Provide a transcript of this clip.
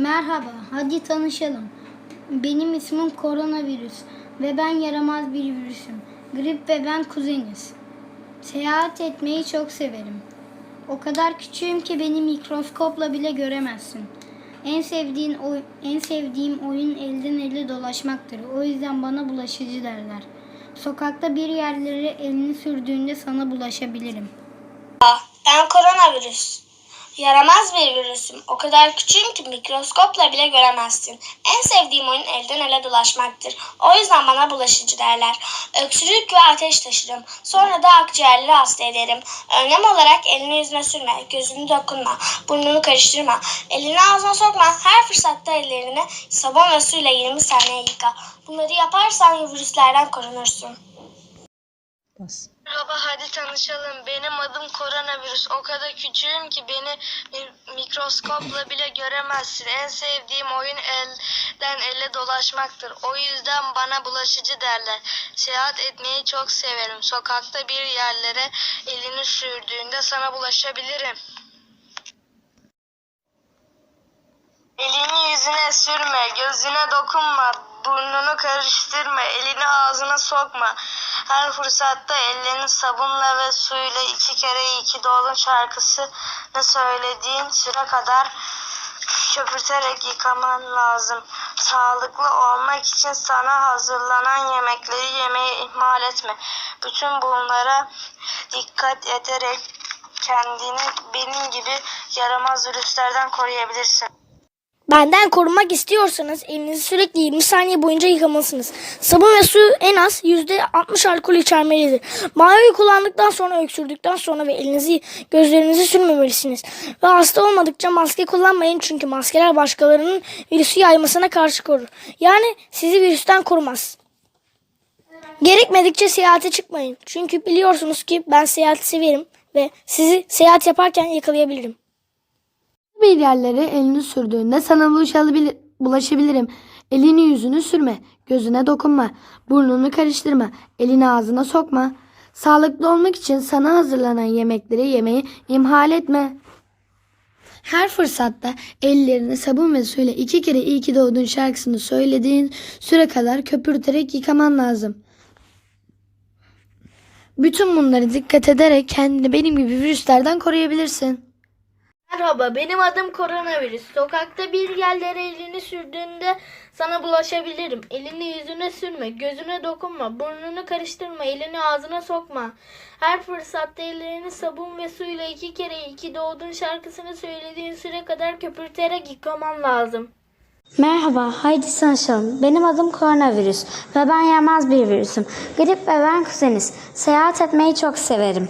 Merhaba, hadi tanışalım. Benim ismim koronavirüs ve ben yaramaz bir virüsüm. Grip ve ben kuzeniz. Seyahat etmeyi çok severim. O kadar küçüğüm ki beni mikroskopla bile göremezsin. En sevdiğin oy- en sevdiğim oyun elden ele dolaşmaktır. O yüzden bana bulaşıcı derler. Sokakta bir yerlere elini sürdüğünde sana bulaşabilirim. Ben koronavirüs. Yaramaz bir virüsüm. O kadar küçüğüm ki mikroskopla bile göremezsin. En sevdiğim oyun elden ele dolaşmaktır. O yüzden bana bulaşıcı derler. Öksürük ve ateş taşırım. Sonra da akciğerleri hasta ederim. Önlem olarak elini yüzüne sürme, gözünü dokunma, burnunu karıştırma, elini ağzına sokma. Her fırsatta ellerini sabun ve suyla 20 saniye yıka. Bunları yaparsan virüslerden korunursun. Bas. Merhaba hadi tanışalım. Benim adım koronavirüs. O kadar küçüğüm ki beni mi- mikroskopla bile göremezsin. En sevdiğim oyun elden ele dolaşmaktır. O yüzden bana bulaşıcı derler. Seyahat etmeyi çok severim. Sokakta bir yerlere elini sürdüğünde sana bulaşabilirim. Elini yüzüne sürme, gözüne dokunma, burnunu karıştırma, elini ağzına sokma. Her fırsatta ellerini sabunla ve suyla iki kere iyi ki doğdun şarkısını söylediğin süre kadar köpürterek yıkaman lazım. Sağlıklı olmak için sana hazırlanan yemekleri yemeyi ihmal etme. Bütün bunlara dikkat ederek kendini benim gibi yaramaz virüslerden koruyabilirsin. Benden korunmak istiyorsanız elinizi sürekli 20 saniye boyunca yıkamalısınız. Sabun ve su en az %60 alkol içermelidir. Mayoyu kullandıktan sonra, öksürdükten sonra ve elinizi gözlerinizi sürmemelisiniz. Ve hasta olmadıkça maske kullanmayın çünkü maskeler başkalarının virüsü yaymasına karşı korur. Yani sizi virüsten korumaz. Gerekmedikçe seyahate çıkmayın. Çünkü biliyorsunuz ki ben seyahati severim ve sizi seyahat yaparken yakalayabilirim. Bir yerlere elini sürdüğünde sana bulaşabilir, bulaşabilirim. Elini yüzünü sürme, gözüne dokunma, burnunu karıştırma, elini ağzına sokma. Sağlıklı olmak için sana hazırlanan yemekleri yemeyi imhal etme. Her fırsatta ellerini sabun ve suyla iki kere iyi ki doğdun şarkısını söylediğin süre kadar köpürterek yıkaman lazım. Bütün bunları dikkat ederek kendini benim gibi virüslerden koruyabilirsin. Merhaba, benim adım koronavirüs. Sokakta bir yerlere elini sürdüğünde sana bulaşabilirim. Elini yüzüne sürme, gözüne dokunma, burnunu karıştırma, elini ağzına sokma. Her fırsatta ellerini sabun ve suyla iki kere iki doğdun şarkısını söylediğin süre kadar köpürterek yıkaman lazım. Merhaba, haydi tanışalım. Benim adım koronavirüs ve ben yaramaz bir virüsüm. Grip ve ben kuzeniz. Seyahat etmeyi çok severim.